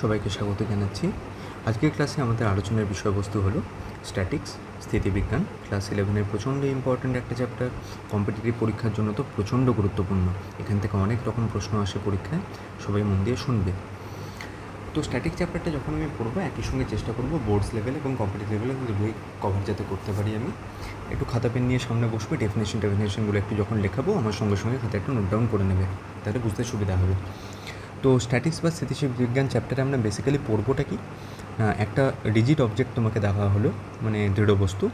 সবাইকে স্বাগত জানাচ্ছি। আজকের ক্লাসে আমাদের আলোচনার বিষয়বস্তু হলো স্ট্যাটিক্স স্থিতিবিজ্ঞান। ক্লাস ইলেভেনের প্রচণ্ড ইম্পর্ট্যান্ট একটা চ্যাপ্টার কম্পিটিটিভ পরীক্ষার জন্য তো প্রচণ্ড গুরুত্বপূর্ণ। এখান থেকে অনেক রকম প্রশ্ন আসে পরীক্ষায়, সবাই মন দিয়ে শুনবে। তো স্ট্যাটিক চ্যাপ্টারটা যখন আমি পড়ব, একই সঙ্গে চেষ্টা করব বোর্ডস লেভেল এবং কম্পিটিটিভ লেভেলে দুটোই কভার যাতে করতে পারি আমি। একটু খাতা পেন নিয়ে সামনে বসবে ডেফিনেশন ডেফিনেশনগুলো একটু যখন লেখাবো, আমার সঙ্গে সঙ্গে খাতা একটু নোট ডাউন করে নেবে, তাহলে বুঝতে সুবিধা হবে। তো স্ট্যাটিক্স বা স্থিতিশীল বিজ্ঞান চ্যাপ্টারে আমরা বেসিক্যালি পড়বোটা কি? আহ, একটা রিজিড অবজেক্ট তোমাকে দেওয়া হলো মানে দৃঢ় বস্তু।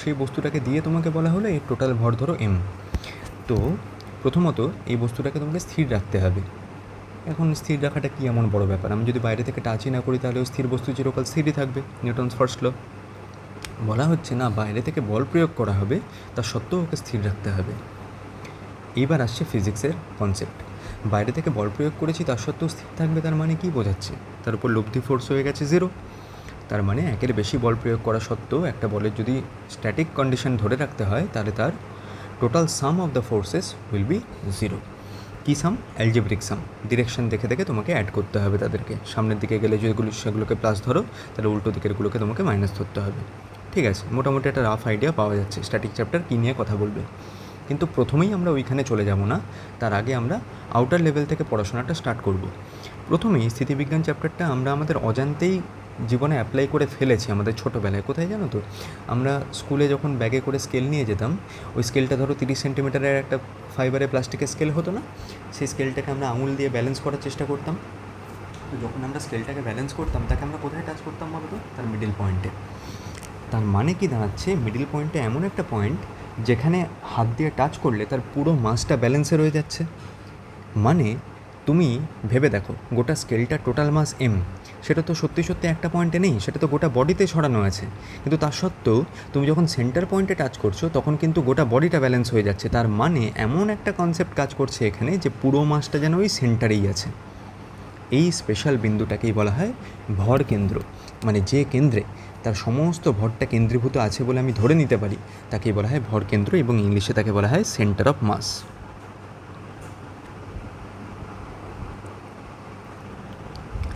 সেই বস্তুটাকে দিয়ে তোমাকে বলা হলো এই টোটাল ভর ধরো এম তো প্রথমত এই বস্তুটাকে তোমাকে স্থির রাখতে হবে। এখন স্থির রাখাটা কি এমন বড় ব্যাপার? আমি যদি বাইরে থেকে টাচই না করি তাহলে স্থির বস্তু চিরকাল স্থিরই থাকবে নিউটনস ফার্স্ট ল বলা হচ্ছে না বাইরে থেকে বল প্রয়োগ করা হবে তা সত্ত্বেও ওকে স্থির রাখতে হবে। এইবার আসছে ফিজিক্সের কনসেপ্ট বাইরে থেকে বল প্রয়োগ করেছি, তার সত্ত্বেও স্থির থাকবে, তার মানে কি বোঝাচ্ছে? তার উপর লব্ধি ফোর্স হয়ে গেছে জিরো তার মানে একের বেশি বল প্রয়োগ করা সত্ত্বেও একটা বলের যদি স্ট্যাটিক কন্ডিশন ধরে রাখতে হয়, তাহলে তার total sum of the forces will be zero key sum algebraic sum direction দেখে দেখে তোমাকে অ্যাড করতে হবে তাদেরকে। সামনের দিকে গেলে যেগুলো সেগুলোকে প্লাস ধরো, তাহলে উল্টো দিকেরগুলোকে তোমাকে মাইনাস ধরতে হবে। ঠিক আছে, মোটামুটি একটা রাফ আইডিয়া পাওয়া যাচ্ছে। স্ট্যাটিক চ্যাপ্টার কী নিয়ে কথা বলবে? কিন্তু প্রথমেই আমরা ওইখানে চলে যাব না, তার আগে আমরা আউটার লেভেল থেকে পড়াশোনাটা স্টার্ট করব। প্রথমেই স্থিতিবিজ্ঞান চ্যাপ্টারটা আমরা আমাদের অজান্তেই জীবনে অ্যাপ্লাই করে ফেলেছি আমাদের ছোটোবেলায়। কোথায় জানো তো? আমরা স্কুলে যখন ব্যাগে করে স্কেল নিয়ে যেতাম, ওই স্কেলটা ধরো তিরিশ সেন্টিমিটারের একটা ফাইবারের প্লাস্টিকের স্কেল হতো না? সেই স্কেলটাকে আমরা আঙুল দিয়ে ব্যালেন্স করার চেষ্টা করতাম। তো যখন আমরা স্কেলটাকে ব্যালেন্স করতাম, তাকে আমরা কোথায় টাচ করতাম বলতো তার মিডিল পয়েন্টে তার মানে কি দাঁড়াচ্ছে? মিডিল পয়েন্টে এমন একটা পয়েন্ট যেখানে হাত দিয়ে টাচ করলে তার পুরো মাসটা ব্যালেন্সে রয়ে যাচ্ছে। মানে তুমি ভেবে দেখো, গোটা স্কেলটা টোটাল মাস এম সেটা তো সত্যি সত্যি একটা পয়েন্টে নেই, সেটা তো গোটা বডিতে ছড়ানো আছে। কিন্তু তার সত্ত্বেও, তুমি যখন সেন্টার পয়েন্টে টাচ করছ, তখন কিন্তু গোটা বডিটা ব্যালেন্স হয়ে যাচ্ছে। তার মানে এমন একটা কনসেপ্ট কাজ করছে এখানে যে পুরো মাসটা যেন ওই সেন্টারেই আছে। এই স্পেশাল বিন্দুটাকেই বলা হয় ভর কেন্দ্র। মানে যে কেন্দ্রে তার সমস্ত ভরটা কেন্দ্রীভূত আছে বলে আমি ধরে নিতে পারি। তাকে বলা হয় ভর কেন্দ্র এবং ইংলিশে তাকে বলা হয় সেন্টার অফ মাস।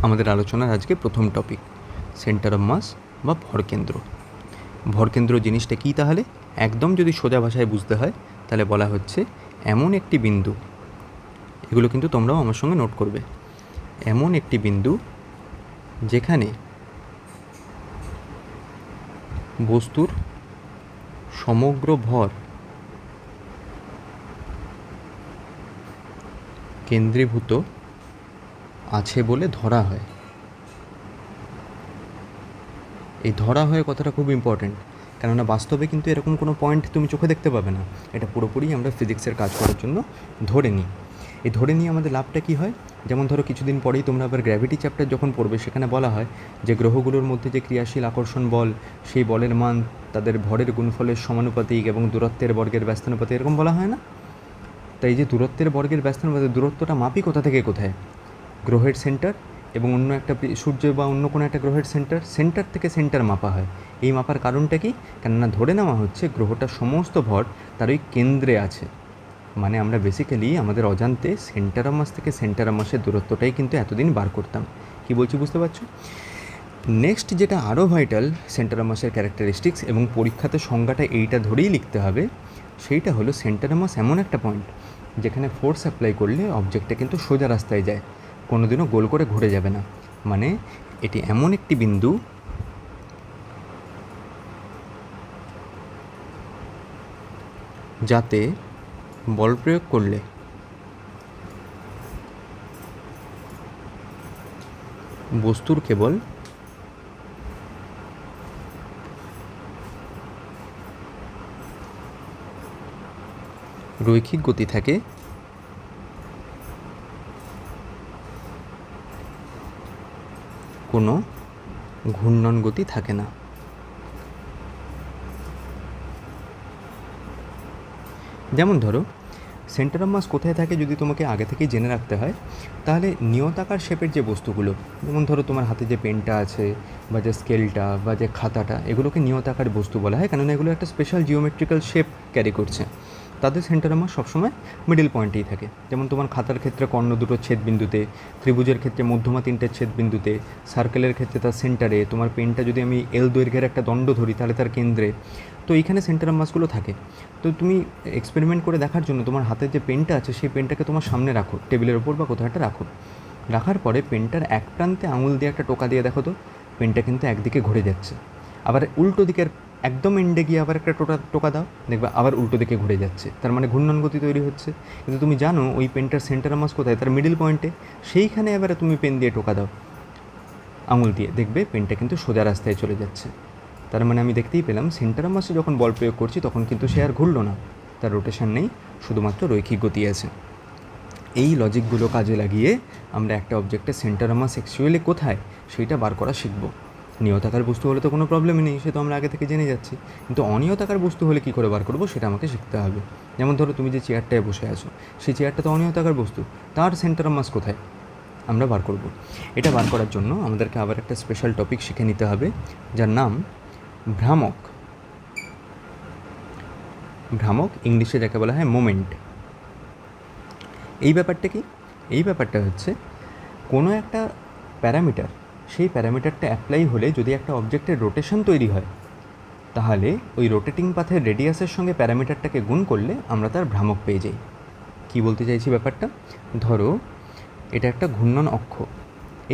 আমাদের আলোচনার আজকে প্রথম টপিক, সেন্টার অফ মাস বা ভরকেন্দ্র ভরকেন্দ্র জিনিসটা কী তাহলে? একদম যদি সোজা ভাষায় বুঝতে হয়, তাহলে বলা হচ্ছে এমন একটি বিন্দু। এগুলো কিন্তু তোমরাও আমার সঙ্গে নোট করবে। এমন একটি বিন্দু যেখানে বস্তুর সমগ্র ভর কেন্দ্রীভূত আছে বলে ধরা হয়। এই ধরা হয় কথাটা খুব ইম্পর্ট্যান্ট কেননা বাস্তবে কিন্তু এরকম কোনো পয়েন্ট তুমি চোখে দেখতে পাবে না। এটা পুরোপুরি আমরা ফিজিক্সের কাজ করার জন্য ধরে নিই। এই ধরে নিয়ে আমাদের লাভটা কী হয়? যেমন ধরো কিছুদিন পরেই তোমরা আবার গ্র্যাভিটি চ্যাপ্টার যখন পড়বে, সেখানে বলা হয় যে গ্রহগুলোর মধ্যে যে ক্রিয়াশীল আকর্ষণ বল, সেই বলের মান, তাদের ভরের গুণফলের সমানুপাতিক এবং দূরত্বের বর্গের ব্যস্তানুপাতিক, এরকম বলা হয় না? তাই যে দূরত্বের বর্গের ব্যস্তানুপাতিক, দূরত্বটা মাপি কোথা থেকে কোথায়? গ্রহের সেন্টার এবং অন্য একটা সূর্য বা অন্য কোনো একটা গ্রহের সেন্টার সেন্টার থেকে সেন্টার মাপা হয়। এই মাপার কারণটা কি? কেননা ধরে নেওয়া হচ্ছে গ্রহটার সমস্ত ভর তার ওই কেন্দ্রে আছে। মানে আমরা বেসিক্যালি আমাদের অজান্তে সেন্টার মাস থেকে সেন্টার মাসের দূরত্বটাই কিন্তু এতদিন বার করতাম। কি বলছি বুঝতে পারছ? নেক্সট যেটা আরও ভাইটাল সেন্টার মাসের ক্যারেক্টারিস্টিক্স এবং পরীক্ষাতে সংজ্ঞাটা এইটা ধরেই লিখতে হবে, সেইটা হলো সেন্টার মাস এমন একটা পয়েন্ট যেখানে ফোর্স অ্যাপ্লাই করলে অবজেক্টটা কিন্তু সোজা রাস্তায় যায়, কোনোদিনও গোল করে ঘুরে যাবে না। মানে এটি এমন একটি বিন্দু যাতে বল প্রয়োগ করলে। বস্তুর কেবল রৈখিক গতি থাকে কোনো ঘূর্ণন গতি থাকে না। যেমন ধরো সেন্টার অফ মাস কোথায় থাকে যদি তোমাকে আগে থেকেই জেনে রাখতে হয়, তাহলে নিয়তাকার শেপের যে বস্তুগুলো, যেমন ধরো তোমার হাতে যে পেনটা আছে, বা যে স্কেলটা, বা যে খাতাটা, এগুলোকে নিয়তাকার বস্তু বলা হয়, কেননা এগুলো একটা স্পেশাল জিওমেট্রিক্যাল শেপ ক্যারি করছে। তাদের সেন্টার মাস সবসময় মিডিল পয়েন্টেই থাকে। যেমন তোমার খাতার ক্ষেত্রে কর্ণ দুটো ছেদ বিন্দুতে ত্রিভুজের ক্ষেত্রে মধ্যমা তিনটে ছেদ বিন্দুতে সার্কেলের ক্ষেত্রে তার সেন্টারে তোমার পেনটা যদি আমি এল দৈর্ঘ্যের একটা দণ্ড ধরি, তাহলে তার কেন্দ্রে। তো এইখানে সেন্টার মাসগুলো থাকে। তো তুমি এক্সপেরিমেন্ট করে দেখার জন্য তোমার হাতের যে পেনটা আছে, সেই পেনটাকে তোমার সামনে রাখো টেবিলের ওপর বা কোথাও একটা রাখো। রাখার পরে পেনটার এক প্রান্তে আঙুল দিয়ে একটা টোকা দিয়ে দেখো তো পেনটা কিন্তু একদিকে ঘুরে যাচ্ছে। আবার উল্টো দিকের একদম এন্ডে গিয়ে আবার একটা টোটা টোকা দাও, দেখবে আবার উল্টো দিকে ঘুরে যাচ্ছে। তার মানে ঘূর্ণন গতি তৈরি হচ্ছে। কিন্তু তুমি জানো ওই পেনটার সেন্টার মাস কোথায়? তার মিডিল পয়েন্টে সেইখানে এবারে তুমি পেন দিয়ে টোকা দাও। আঙুল দিয়ে। দেখবে পেনটা কিন্তু সোজা রাস্তায় চলে যাচ্ছে। তার মানে আমি দেখতেই পেলাম সেন্টার মাসে যখন বল প্রয়োগ করছি, তখন কিন্তু সে আর ঘুরলো না। তার রোটেশন নেই, শুধুমাত্র রৈখিক গতি আছে। এই লজিকগুলো কাজে লাগিয়ে আমরা একটা অবজেক্টের সেন্টার মাস অ্যাকচুয়ালি কোথায়? সেইটা বার করা শিখব। নিয়তাকার বস্তু হলে তো কোনো প্রবলেমই নেই, সে তো আমরা আগে থেকে জেনে যাচ্ছি। কিন্তু অনিয়তাকার বস্তু হলে কী করে বার করব সেটা আমাকে শিখতে হবে। যেমন ধরো তুমি যে চেয়ারটায় বসে আছো, সেই চেয়ারটা তো অনিয়তাকার বস্তু, তার সেন্টার মাস কোথায়? আমরা বার করব। এটা বার করার জন্য আমাদেরকে আবার একটা স্পেশাল টপিক শিখে নিতে হবে, যার নাম ভ্রামক। ভ্রামক ইংলিশে যাকে বলা হয় মোমেন্ট এই ব্যাপারটা কি? এই ব্যাপারটা হচ্ছে কোনো একটা প্যারামিটার সেই প্যারামিটারটা অ্যাপ্লাই হলে যদি একটা অবজেক্টের রোটেশন তৈরি হয়, তাহলে ওই রোটেটিং পাথের রেডিয়াসের সঙ্গে প্যারামিটারটাকে গুণ করলে আমরা তার ভ্রামক পেয়ে যাই। কী বলতে চাইছি ব্যাপারটা? ধরো, এটা একটা ঘূর্ণন অক্ষ।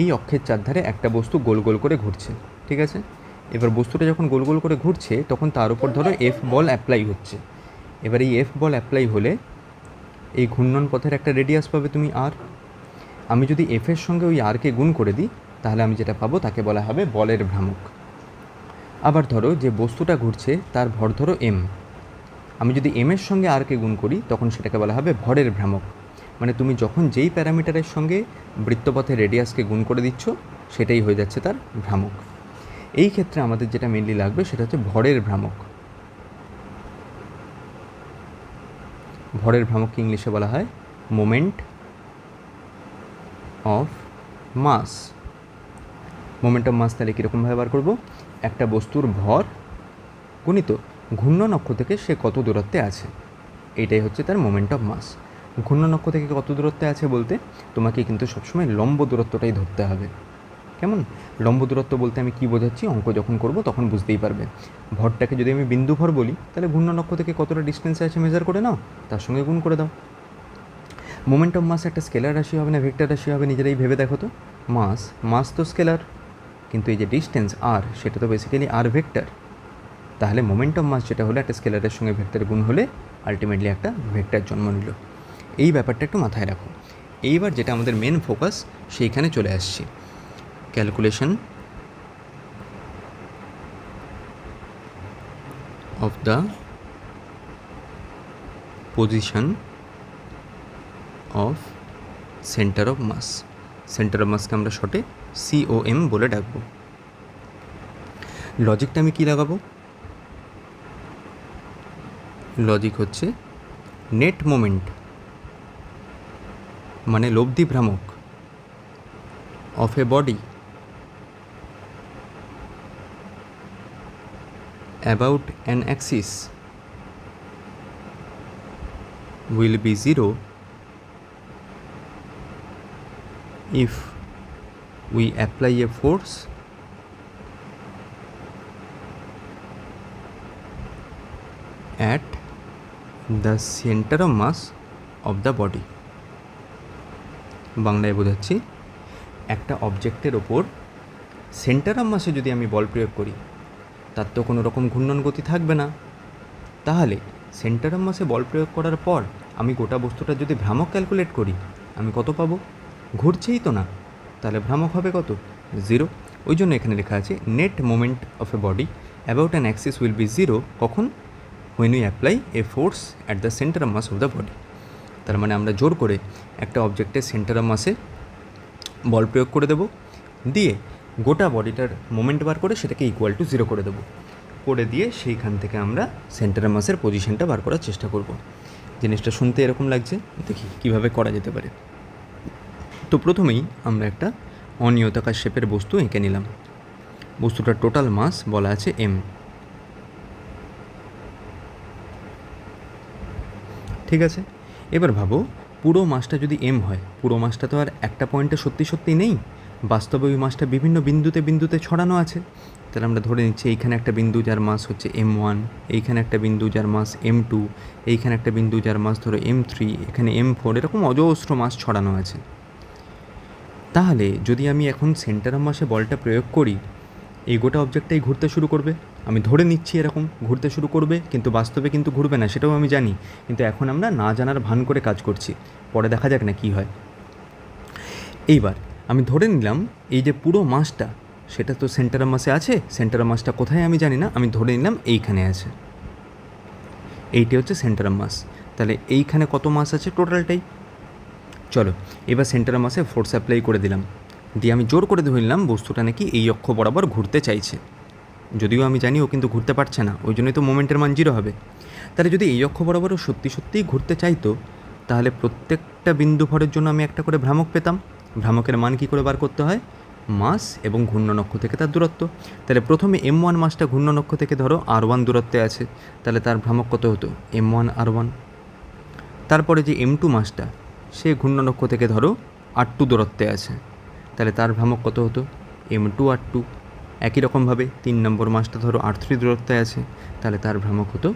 এই অক্ষের চারধারে একটা বস্তু গোল গোল করে ঘুরছে, ঠিক আছে? এবার বস্তুটা যখন গোল গোল করে ঘুরছে, তখন তার উপর ধরো এফ বল অ্যাপ্লাই হচ্ছে। এবার এই এফ বল অ্যাপ্লাই হলে এই ঘূর্ণন পথের একটা রেডিয়াস পাবে তুমি আর আমি যদি এফের সঙ্গে ওই আরকে গুণ করে দিই তাহলে আমি যেটা পাবো তাকে বলা হবে বলের ভ্রামক। আবার ধরো যে বস্তুটা ঘুরছে, তার ভর ধরো এম আমি যদি এম এর সঙ্গে আরকে গুণ করি, তখন সেটাকে বলা হবে ভরের ভ্রামক। মানে তুমি যখন যেই প্যারামিটারের সঙ্গে বৃত্তপথের রেডিয়াসকে গুণ করে দিচ্ছ, সেটাই হয়ে যাচ্ছে তার ভ্রামক। এই ক্ষেত্রে আমাদের যেটা মেনলি লাগবে, সেটা হচ্ছে ভরের ভ্রামক। ভরের ভ্রামককে ইংলিশে বলা হয় moment of mass moment of mass তাহলে কীরকমভাবে বার করব? একটা বস্তুর ভর গুণিত ঘূর্ণন অক্ষ থেকে সে কত দূরত্বে আছে? এইটাই হচ্ছে তার মোমেন্ট অফ মাস ঘূর্ণন অক্ষ থেকে কত দূরত্বে আছে বলতে? তোমাকে কিন্তু সবসময় লম্ব দূরত্বটাই ধরতে হবে। কেমন? লম্ব দূরত্ব বলতে আমি কী বোঝাচ্ছি? অঙ্ক যখন করব তখন বুঝতেই পারবে। ভরটাকে যদি আমি বিন্দু ভর বলি, তাহলে ঘূর্ণন অক্ষ থেকে কতটা ডিস্টেন্সে আছে মেজার করে নাও, তার সঙ্গে গুণ করে দাও। মোমেন্ট অফ মাস একটা স্কেলার রাশি হবে না ভেক্টর রাশি হবে, নিজেরাই ভেবে দেখো তো। মাস মাস তো স্কেলার কিন্তু এই যে ডিস্টেন্স আর সেটা তো বেসিক্যালি আর ভেক্টর তাহলে মোমেন্ট অফ মাস যেটা হলো, একটা স্কেলারের সঙ্গে ভেক্টর গুণ হলে আলটিমেটলি একটা ভেক্টর জন্ম নিল। এই ব্যাপারটা একটু মাথায় রাখো। এইবার যেটা আমাদের মেন ফোকাস সেইখানে চলে আসছি। Calculation of the position of centre of mass centre of মাসকে আমরা শর্টে সিওএম বলে ডাকবো। লজিকটা আমি কী লাগাবো? লজিক হচ্ছে নেট মোমেন্ট মানে লব্ধি ভ্রামক of a body about an axis will be zero if we apply a force. At the center of mass of the body. বাংলায় বোঝাচ্ছি, একটা অবজেক্টের ওপর সেন্টার অফ মাসে যদি আমি বল প্রয়োগ করি, তার তো কোনো রকম ঘূর্ণন গতি থাকবে না। তাহলে সেন্টার অফ মাসে বল প্রয়োগ করার পর আমি গোটা বস্তুটা যদি ভ্রামক ক্যালকুলেট করি, আমি কত পাবো? ঘুরছেই তো না। তাহলে ভ্রামক হবে কত? জিরো। ওই জন্য এখানে লেখা আছে net moment of a body about an axis will be zero কখন? When you apply a force at the centre of mass of the body তার মানে আমরা জোর করে একটা অবজেক্টের সেন্টার অফ মাসে বল প্রয়োগ করে দেবো। দিয়ে গোটা বডিটার মোমেন্ট বার করে সেটাকে ইকুয়াল টু জিরো করে দেবো। করে দিয়ে সেইখান থেকে আমরা সেন্টার মাসের পজিশনটা বার করার চেষ্টা করব। জিনিসটা শুনতে এরকম লাগছে। দেখি কীভাবে করা যেতে পারে। তো প্রথমেই আমরা একটা অনিয়তাকার শেপের বস্তু এঁকে নিলাম। বস্তুটার টোটাল মাস বলা আছে এম ঠিক আছে? এবার ভাবো, পুরো মাসটা যদি এম হয়, পুরো মাসটা তো আর একটা পয়েন্টে সত্যি সত্যি নেই। বাস্তবে ওই মাসটা বিভিন্ন বিন্দুতে বিন্দুতে ছড়ানো আছে। তাহলে আমরা ধরে নিচ্ছি এইখানে একটা বিন্দু যার মাস হচ্ছে এম ওয়ান এইখানে একটা বিন্দু যার মাস এম টু এইখানে একটা বিন্দু যার মাস ধরো এম থ্রি এখানে এম ফোর এরকম অজস্র মাস ছড়ানো আছে। তাহলে যদি আমি এখন সেন্টার মাসে বলটা প্রয়োগ করি, এই গোটা অবজেক্টটাই ঘুরতে শুরু করবে। আমি ধরে নিচ্ছি এরকম, ঘুরতে শুরু করবে, কিন্তু বাস্তবে কিন্তু ঘুরবে না, সেটাও আমি জানি। কিন্তু এখন আমরা না জানার ভান করে কাজ করছি। পরে দেখা যাক না কী হয়। এইবার, আমি ধরে নিলাম, এই যে পুরো মাসটা, সেটা তো সেন্টার মাসে আছে সেন্টার মাসটা কোথায় আমি জানি না, আমি ধরে নিলাম এইখানে আছে। এইটি হচ্ছে সেন্টার মাস। তাহলে এইখানে কত মাস আছে টোটালটাই চলো, এবার সেন্টার মাসে ফোর্স অ্যাপ্লাই করে দিলাম। দিয়ে আমি জোর করে ধরলাম, বস্তুটা নাকি এই অক্ষ বরাবর ঘুরতে চাইছে। যদিও আমি জানি ও কিন্তু ঘুরতে পারছে না, ওই জন্যই তো মোমেন্টের মান জিরো হবে। তাহলে যদি এই অক্ষ বরাবরও সত্যি সত্যিই ঘুরতে চাইতো, তাহলে প্রত্যেকটা বিন্দু ভরের জন্য আমি একটা করে ভ্রামক পেতাম। ভ্রামকের মান কী করে বার করতে হয়? মাস এবং ঘূর্ণ নক্ষ থেকে তার দূরত্ব। তাহলে প্রথমে এম ওয়ান মাসটা ঘূর্ণ নক্ষ থেকে ধরো আর ওয়ান দূরত্বে আছে। তাহলে তার ভ্রামক কত হতো? এম ওয়ান আর ওয়ান তারপরে যে এম টু মাসটা সে ঘূর্ণ নক্ষ থেকে ধরো আর টু দূরত্বে আছে। তাহলে তার ভ্রামক কত হতো? এম টু আর টু একই রকমভাবে তিন নম্বর মাসটা ধরো আর থ্রি দূরত্বে আছে, তাহলে তার ভ্রামক হতো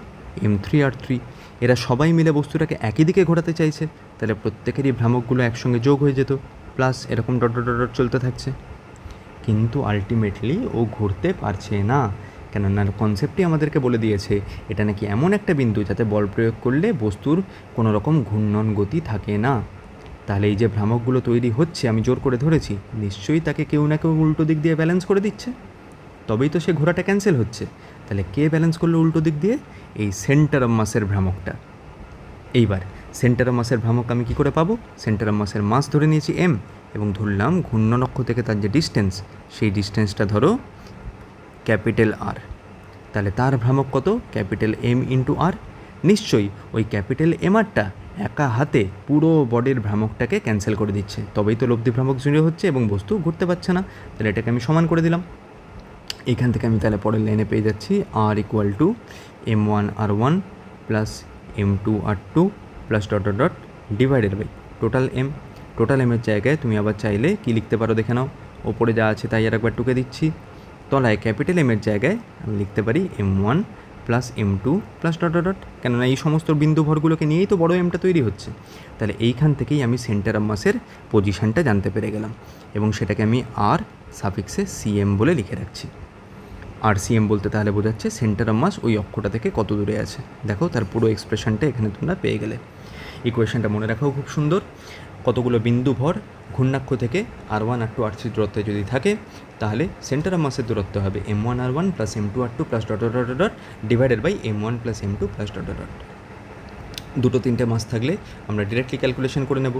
এম থ্রি আর থ্রি এরা সবাই মিলে বস্তুটাকে একই দিকে ঘোরাতে চাইছে, তাহলে প্রত্যেকেরই ভ্রামকগুলো একসঙ্গে যোগ হয়ে যেত প্লাস এরকম ডট ডট ডট চলতে থাকছে। কিন্তু আলটিমেটলি ও ঘুরতে পারছে না। কেননা কনসেপ্টই আমাদেরকে বলে দিয়েছে, এটা নাকি এমন একটা বিন্দু যাতে বল প্রয়োগ করলে বস্তুর কোনো রকম ঘূর্ণন গতি থাকে না। তাহলে এই যে ভ্রামকগুলো তৈরি হচ্ছে, আমি জোর করে ধরেছি, নিশ্চয়ই তাকে কেউ না কেউ উল্টো দিক দিয়ে ব্যালেন্স করে দিচ্ছে। তবেই তো সে ঘোরাটা ক্যান্সেল হচ্ছে। তাহলে কে ব্যালেন্স করল উল্টো দিক দিয়ে? এই সেন্টার অফ মাসের ভ্রামকটা। এইবার সেন্টার অফ মাসের ভ্রামক আমি কী করে পাবো? সেন্টার অফ মাসের মাস ধরে নিয়েছি এম এবং ধরলাম ঘূর্ণ নক্ষ থেকে তার যে ডিস্টেন্স সেই ডিস্টেন্সটা ধরো ক্যাপিটাল আর। তাহলে তার ভ্রামক কত? Capital M into R. নিশ্চয়ই ওই ক্যাপিটাল এম আরটা একা হাতে পুরো বডির ভ্রামকটাকে ক্যান্সেল করে দিচ্ছে। তবেই তো লব্ধি ভ্রামক জুড়ে হচ্ছে এবং বস্তু ঘুরতে পারছে না। তাহলে এটাকে আমি সমান করে দিলাম। এখান থেকে আমি তাহলে পরের লাইনে পেয়ে যাচ্ছি। R equal to M one R one plus M two R two plus dot dot dot divided by total M total এমের জায়গায় তুমি আবার চাইলে কি লিখতে পারো দেখে নাও। ওপরে যা আছে তাই আর একবার টুকে দিচ্ছি। তলায় ক্যাপিটাল এমের জায়গায় আমি লিখতে পারি M one plus M two plus dot dot কেননা এই সমস্ত বিন্দু ভরগুলোকে নিয়েই তো বড় এমটা তৈরি হচ্ছে। তাহলে এইখান থেকেই আমি সেন্টার অফ মাসের পজিশানটা জানতে পেরে গেলাম। এবং সেটাকে আমি আর সাফিক্সে সিএম বলে লিখে রাখছি। আর সিএম বলতে তাহলে বোঝাচ্ছে সেন্টার অফ মাস ওই অক্ষটা থেকে কত দূরে আছে। দেখো তার পুরো এক্সপ্রেশনটা এখানে তোমরা পেয়ে গেলে। ইকুয়েশনটা মনে রাখাও খুব সুন্দর। কতগুলো বিন্দু ভর ঘূর্ণাক্ষ থেকে R one R two R three দূরত্বে যদি থাকে, তাহলে সেন্টার অফ মাসের দূরত্ব হবে M one R one plus M two R two plus dot dot dot divided by M one plus M two plus dot dot দুটো তিনটে মাস থাকলে আমরা ডিরেক্টলি ক্যালকুলেশন করে নেব।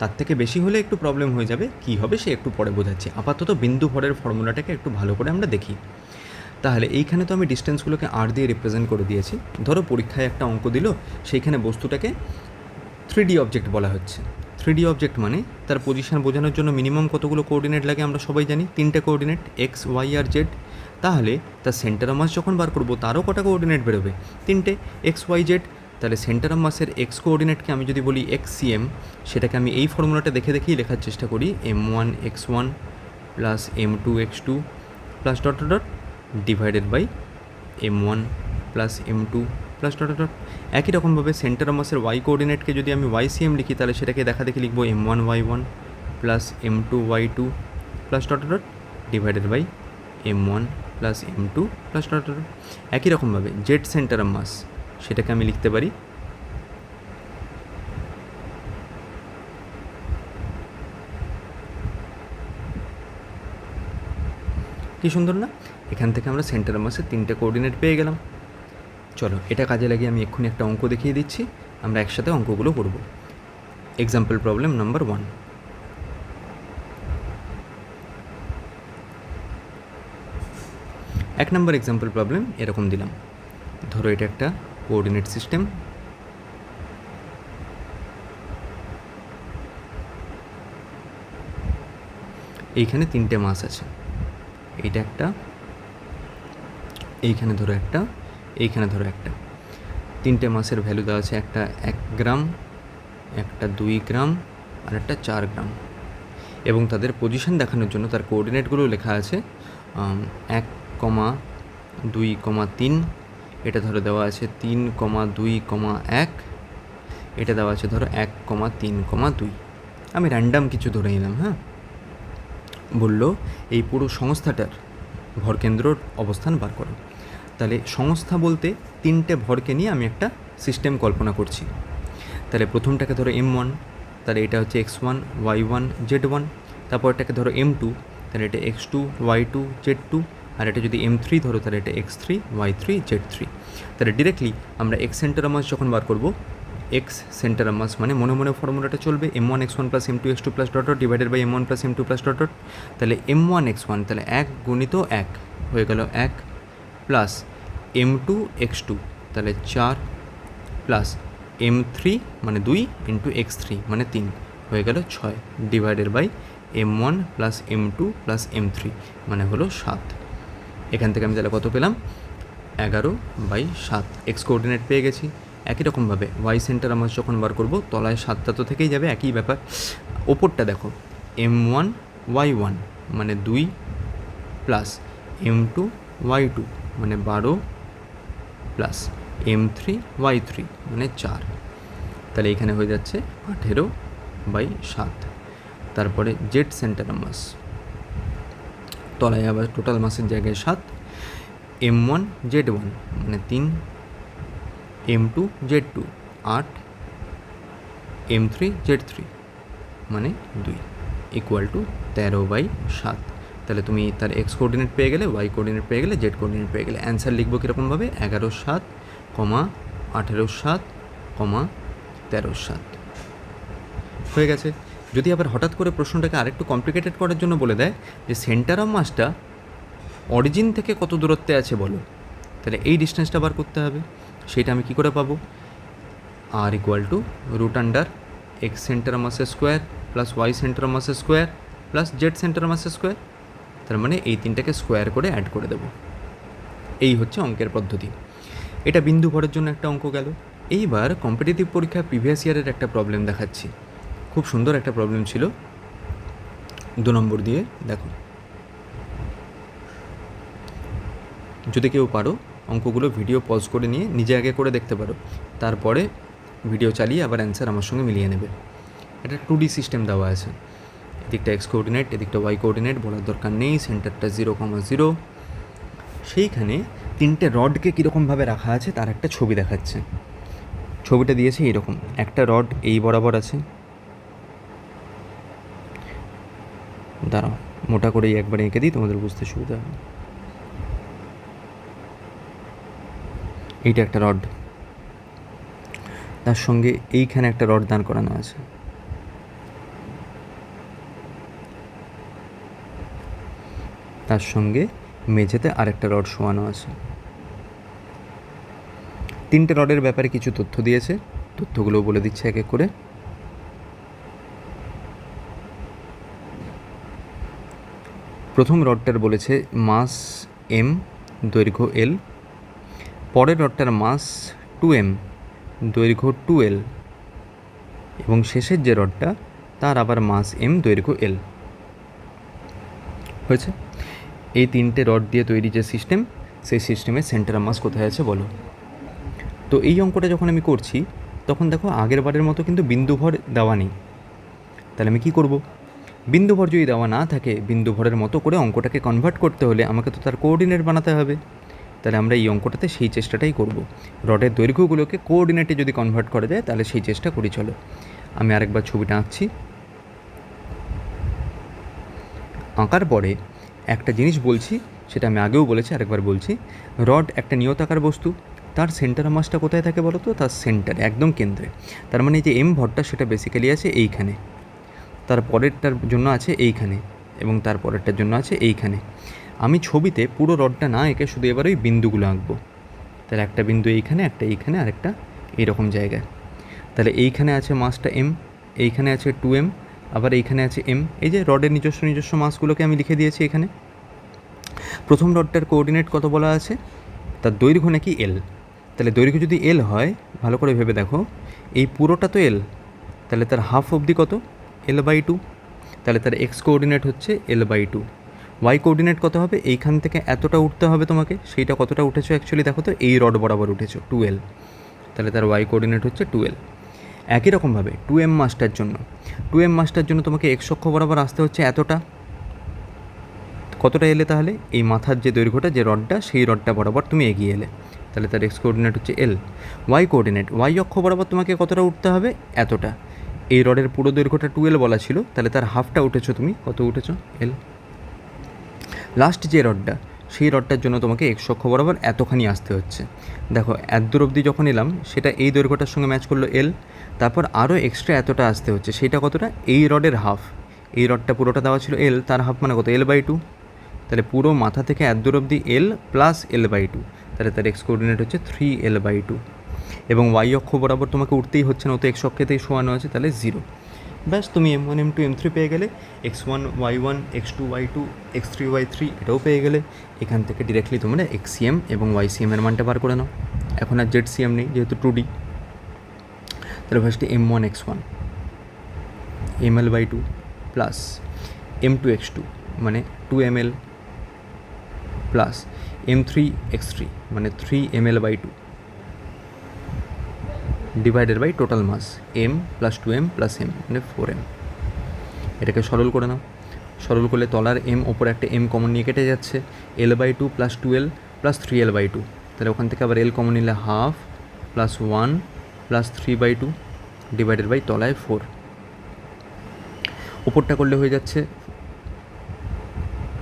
তার থেকে বেশি হলে একটু প্রবলেম হয়ে যাবে, কী হবে সে একটু পরে বোঝাচ্ছি। আপাতত বিন্দু ভরের ফর্মুলাটাকে একটু ভালো করে আমরা দেখি। তাহলে এইখানে তো আমি ডিস্টেন্সগুলোকে আর দিয়ে রিপ্রেজেন্ট করে দিয়েছি। ধরো পরীক্ষায় একটা অঙ্ক দিল, সেইখানে বস্তুটাকে থ্রি ডি অবজেক্ট বলা হচ্ছে। থ্রি ডি অবজেক্ট মানে তার পজিশন বোঝানোর জন্য মিনিমাম কতগুলো কোঅর্ডিনেট লাগে আমরা সবাই জানি। তিনটে কোঅর্ডিনেট এক্স ওয়াই আর জেড তাহলে তার সেন্টার অফ মাস যখন বার করব, তারও কটা কোঅর্ডিনেট বেরোবে? তিনটে এক্স ওয়াই জেড তাহলে সেন্টার অফ মাসের এক্স কোঅর্ডিনেটকে আমি যদি বলি এক্স সি এম সেটাকে আমি এই ফর্মুলাটা দেখে দেখেই লেখার চেষ্টা করি। M one X one plus M two X two plus dot dot divided by M one plus M two plus dot dot একই রকমভাবে সেন্টার মাসের ওয়াই কোঅর্ডিনেটকে যদি আমি ওয়াই সি এম লিখি, তাহলে সেটাকে দেখা দেখি লিখব M one Y one plus M two Y two plus dot dot divided by M one plus M two plus dot dot একই রকমভাবে জেড সেন্টার মাস সেটাকে আমি লিখতে পারি কি সুন্দর না? এখান থেকে আমরা সেন্টার মাসের তিনটে কোঅর্ডিনেট পেয়ে গেলাম। চলো, এটা কাজে লাগিয়ে আমি এক্ষুনি একটা অঙ্ক দেখিয়ে দিচ্ছি, আমরা একসাথে অঙ্কগুলো করব। এক্সাম্পল প্রবলেম নাম্বার ওয়ান এক নম্বর এক্সাম্পল প্রবলেম এরকম দিলাম। ধরো এটা একটা কোঅর্ডিনেট সিস্টেম এইখানে তিনটে মাস আছে। এইটা একটা, এইখানে ধরো একটা এইখানে ধরো একটা। তিনটে মাসের ভ্যালু দেওয়া আছে একটা এক গ্রাম, একটা দুই গ্রাম আর একটা চার গ্রাম। এবং তাদের পজিশন দেখানোর জন্য তার কোঅর্ডিনেটগুলো লেখা আছে এক কমা দুই কমা তিন। এটা ধরো দেওয়া আছে তিন কমা দুই কমা এক। এটা দেওয়া আছে ধরো এক কমা তিন কমা দুই। আমি র্যান্ডাম কিছু ধরে নিলাম হ্যাঁ? বলল, এই পুরো সংস্থাটার ভরকেন্দ্রর অবস্থান বার করো। তাহলে সংস্থা বলতে তিনটে ভরকে নিয়ে আমি একটা সিস্টেম কল্পনা করছি। তাহলে প্রথমটাকে ধরো এম ওয়ান তাহলে এটা হচ্ছে X one Y one Z one তারপরটাকে ধরো এম টু তাহলে এটা X two Y two Z two আর এটা যদি এম থ্রি ধরো তাহলে এটা X three Y three Z three তাহলে ডিরেক্টলি আমরা এক্স সেন্টারামাস যখন বার করব এক্স সেন্টারামাস মানে মনে মনে ফর্মুলাটা চলবে M one X one plus M two X two plus dot dot divided by M one plus M two plus dot dot তাহলে এম ওয়ান এক্স ওয়ান তাহলে এক গুণিত এক, হয়ে গেল এক plus M two X two তাহলে চার প্লাস এম থ্রি মানে দুই ইন্টু এক্স থ্রি মানে তিন, হয়ে গেল ছয় divided by M one plus M two plus M three মানে হলো সাত। এখান থেকে আমি তাহলে কত পেলাম? এগারো বাই সাত। এক্স কোঅর্ডিনেট পেয়ে গেছি। একই রকমভাবে ওয়াই সেন্টার আমার যখন বার করব, তলায় সাতটা তো থেকেই যাবে, একই ব্যাপার। ওপরটা দেখো এম ওয়ান ওয়াই ওয়ান মানে দুই plus M two Y two মানে বারো plus M three Y three মানে চার। তাহলে এখানে হয়ে যাচ্ছে আঠেরো বাই সাত। তারপরে জেড সেন্টার মাস তলায় আবার টোটাল মাসের জায়গায় সাত। এম ওয়ান জেড ওয়ান মানে তিন। এম টু জেড টু আট। এম থ্রি জেড থ্রি মানে দুই। ইকুয়াল টু তেরো বাই সাত। তাহলে তুমি তার এক্স কোঅর্ডিনেট পেয়ে গেলে ওয়াই কোঅর্ডিনেট পেয়ে গেলে জেড কোঅর্ডিনেট পেয়ে গেলে। অ্যান্সার লিখব কীরকমভাবে এগারো সাত, কমা, আঠেরো সাত, কমা, তেরো সাত। হয়ে গেছে। যদি আবার হঠাৎ করে প্রশ্নটাকে আরেকটু কমপ্লিকেটেড করার জন্য বলে দেয়, যে সেন্টার অফ মাসটা অরিজিন থেকে কত দূরত্বে আছে বলো, তাহলে এই ডিস্টেন্সটা বার করতে হবে। সেটা আমি কী করে পাবো? R equal to root under X centre মাসের স্কোয়ার প্লাস ওয়াই সেন্টার মাসের স্কোয়ার প্লাস জেড সেন্টার মাসের স্কোয়ার তার মানে এই তিনটাকে স্কোয়ার করে অ্যাড করে দেবো। এই হচ্ছে অঙ্কের পদ্ধতি। এটা বিন্দু ভরের জন্য একটা অঙ্ক গেল। এইবার কম্পিটিটিভ পরীক্ষা প্রিভিয়াস ইয়ারের একটা প্রবলেম দেখাচ্ছি। খুব সুন্দর একটা প্রবলেম ছিল। দু নম্বর দিয়ে, দেখো। যদি কেউ পারো, অঙ্কগুলো ভিডিও পজ করে নিয়ে নিজে আগে করে দেখতে পারো। তারপরে ভিডিও চালিয়ে আবার অ্যান্সার আমার সঙ্গে মিলিয়ে নেবে। এটা টু ডি সিস্টেম দেওয়া আছে। এদিকটা এক্স কোঅর্ডিনেট এদিকটা ওয়াই কোঅর্ডিনেট বলার দরকার নেই সেন্টারটা জিরো কমা জিরো সেইখানে তিনটে রডকে কীরকমভাবে রাখা আছে, তার একটা ছবি দেখাচ্ছে। ছবিটা দিয়েছে এইরকম, একটা রড এই বরাবর আছে। দাঁড়াও, মোটা করেই একবার এঁকে দিই, তোমাদের বুঝতে সুবিধা হবে। এইটা একটা রড তার সঙ্গে এইখানে একটা রড দান করানো আছে। তার সঙ্গে মেঝেতে আরেকটা রড শোয়ানো আছে। তিনটে রডের ব্যাপারে কিছু তথ্য দিয়েছে। তথ্যগুলো বলে দিচ্ছে এক এক করে। প্রথম রডটার বলেছে মাস এম দৈর্ঘ্য এল। পরের রডটার মাস টু এম দৈর্ঘ্য টু এল। এবং শেষের যে রডটা, তার আবার মাস এম দৈর্ঘ্য এল। হয়েছে? এই তিনটে রড দিয়ে তৈরি যে সিস্টেম, সেই সিস্টেমের সেন্টার মাস কোথায় আছে বলো। তো এই অঙ্কটা যখন আমি করছি, তখন দেখো আগের বারের মতো কিন্তু বিন্দুভর দেওয়া নেই। তাহলে আমি কী করব? বিন্দুভর যদি দেওয়া না থাকে, বিন্দুভরের মতো করে অঙ্কটাকে কনভার্ট করতে হলে আমাকে তো তার কোঅর্ডিনেট বানাতে হবে। তাহলে আমরা এই অঙ্কটাতে সেই চেষ্টাটাই করব। রডের দৈর্ঘ্যগুলোকে কোঅর্ডিনেটে যদি কনভার্ট করা যায়, তাহলে সেই চেষ্টা করি, চলো। আমি আরেকবার ছবিটা আঁকছি। আঁকার পরে একটা জিনিস বলছি, সেটা আমি আগেও বলেছি, আরেকবার বলছি। রড একটা নিয়তাকার বস্তু, তার সেন্টার মাসটা কোথায় থাকে বলো তো তার সেন্টার একদম কেন্দ্রে। তার মানে যে এম ভরটা, সেটা বেসিক্যালি আছে এইখানে। তার পরেরটার জন্য আছে এইখানে, এবং তার পরেরটার জন্য আছে এইখানে। আমি ছবিতে পুরো রডটা না এঁকে শুধু এবার ওই বিন্দুগুলো আঁকবো। তাহলে একটা বিন্দু এইখানে, একটা এইখানে, আর একটা এইরকম জায়গায়। তাহলে এইখানে আছে মাসটা এম এইখানে আছে টু এম আবার এইখানে আছে এম এই যে রডের নিজস্ব নিজস্ব মাসগুলোকে আমি লিখে দিয়েছি এখানে। প্রথম রডটার কোঅর্ডিনেট কত বলা আছে? তার দৈর্ঘ্য নাকি এল তাহলে দৈর্ঘ্য যদি এল হয়, ভালো করে ভেবে দেখো, এই পুরোটা তো এল তাহলে তার হাফ অবধি কত? এল বাই টু তাহলে তার এক্স কোঅর্ডিনেট হচ্ছে L by two Y coordinate কত হবে? এইখান থেকে এতটা উঠতে হবে তোমাকে, সেইটা কতটা উঠেছো অ্যাকচুয়ালি দেখো তো, এই রড বরাবর উঠেছো টুয়েল তাহলে তার ওয়াই কোঅর্ডিনেট হচ্ছে টুয়েলভ একই রকমভাবে টু এম মাস্টার জন্য টু এম মাস্টার জন্য তোমাকে এক্স অক্ষ বরাবর আসতে হচ্ছে এতটা? কতটা এলে তাহলে? এই মাথার যে দৈর্ঘ্যটা, যে রডটা, সেই রডটা বরাবর তুমি এগিয়ে এলে। তাহলে তার এক্স কোঅর্ডিনেট হচ্ছে এল ওয়াই কোঅর্ডিনেট ওয়াই অক্ষ বরাবর তোমাকে কতটা উঠতে হবে? এতটা। এই রডের পুরো দৈর্ঘ্যটা টুয়েল বলা ছিল, তাহলে তার হাফটা উঠেছো তুমি। কত উঠেছো? এল লাস্ট যে রডটা, সেই রডটার জন্য তোমাকে এক্স অক্ষ বরাবর এতখানি আসতে হচ্ছে। দেখো এত দূর অবধি যখন এলাম, সেটা এই দৈর্ঘ্যটার সঙ্গে ম্যাচ করল এল তারপর আরও এক্সট্রা এতটা আসতে হচ্ছে। সেটা কতটা? এই রডের হাফ এই রডটা পুরোটা দেওয়া ছিল এল তার হাফ মানে কত? এল বাই টু তাহলে পুরো মাথা থেকে এত দূর অবধি L plus L by two তাহলে তার এক্স কোঅর্ডিনেট হচ্ছে থ্রি এল বাই টু এবং ওয়াই অক্ষ বরাবর তোমাকে উঠতেই হচ্ছে না ও তো এক্স অক্ষেতেই শোয়ানো আছে, তাহলে জিরো ব্যাস, তুমি M one M two M three পেয়ে গেলে X one Y one X two Y two X three Y three এটাও পেয়ে গেলে, এখান থেকে ডিরেক্টলি তোমরা এক্স সিএম এবং ওয়াই সিএম এর মানটা বার করে নাও। এখন আর জেড সিএম নেই, যেহেতু টু ডি তাহলে ফার্স্টে M one X one M L by two plus M two X two মানে two M L plus M three X three মানে three M L by two divided by total mass M plus two M plus M মানে four M এটাকে সরল করে নাও। সরল করলে তলার M ওপরে একটা এম কমন নিয়ে কেটে যাচ্ছে। L by two plus twelve plus three L by two তাহলে ওখান থেকে আবার এল কমন নিলে half plus one plus three by two divided by তলায় ফোর ওপরটা করলে হয়ে যাচ্ছে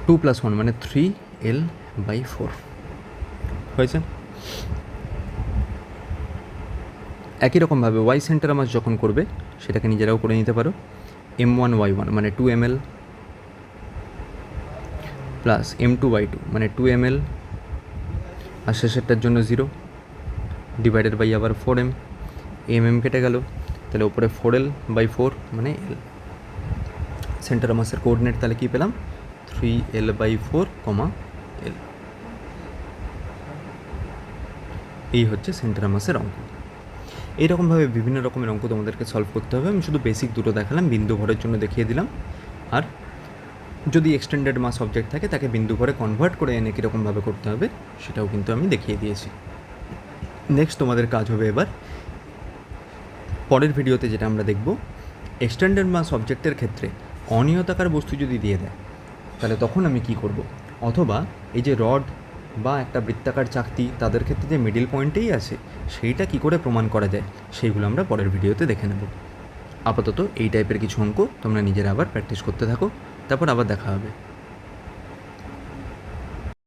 টু প্লাস ওয়ান মানে থ্রি এল বাই ফোর হয়েছে? একই রকমভাবে ওয়াই সেন্টার মাস যখন করবে, সেটাকে নিজেরাও করে নিতে পারো। এম ওয়ান ওয়াই ওয়ান মানে two M L plus M two Y two মানে টু এম এল আর শেষেরটার জন্য জিরো ডিভাইডেড বাই আবার ফোর এম এম এম কেটে গেল। তাহলে উপরে ফোর এল বাই ফোর মানে এল সেন্টার মাসের কোঅর্ডিনেট তাহলে কী পেলাম? Three L by four comma L এই হচ্ছে সেন্টার মাসের অঙ্ক। এইরকমভাবে বিভিন্ন রকমের অঙ্ক তোমাদেরকে সলভ করতে হবে। আমি শুধু বেসিক দুটো দেখালাম, বিন্দু ভরের জন্য দেখিয়ে দিলাম। আর যদি এক্সটেন্ডেড মাস অবজেক্ট থাকে, তাকে বিন্দু ভরে কনভার্ট করে এনে কীরকমভাবে করতে হবে, সেটাও কিন্তু আমি দেখিয়ে দিয়েছি। নেক্সট তোমাদের কাজ হবে এবার পরের ভিডিওতে যেটা আমরা দেখব এক্সটেন্ডেড মাস অবজেক্টের ক্ষেত্রে অনিয়তাকার বস্তু যদি দিয়ে দেয়, তাহলে তখন আমি কি করব? অথবা এই যে রড বা একটা বৃত্তাকার চাকতি, তাদের ক্ষেত্রে যে মিডিল পয়েন্টেই আছে, সেইটা কি করে প্রমাণ করা যায়? সেইগুলো আমরা পরের ভিডিওতে দেখে নেব। আপাতত এই টাইপের কিছু অঙ্ক তোমরা নিজেরা আবার প্র্যাকটিস করতে থাকো, তারপর আবার দেখা হবে।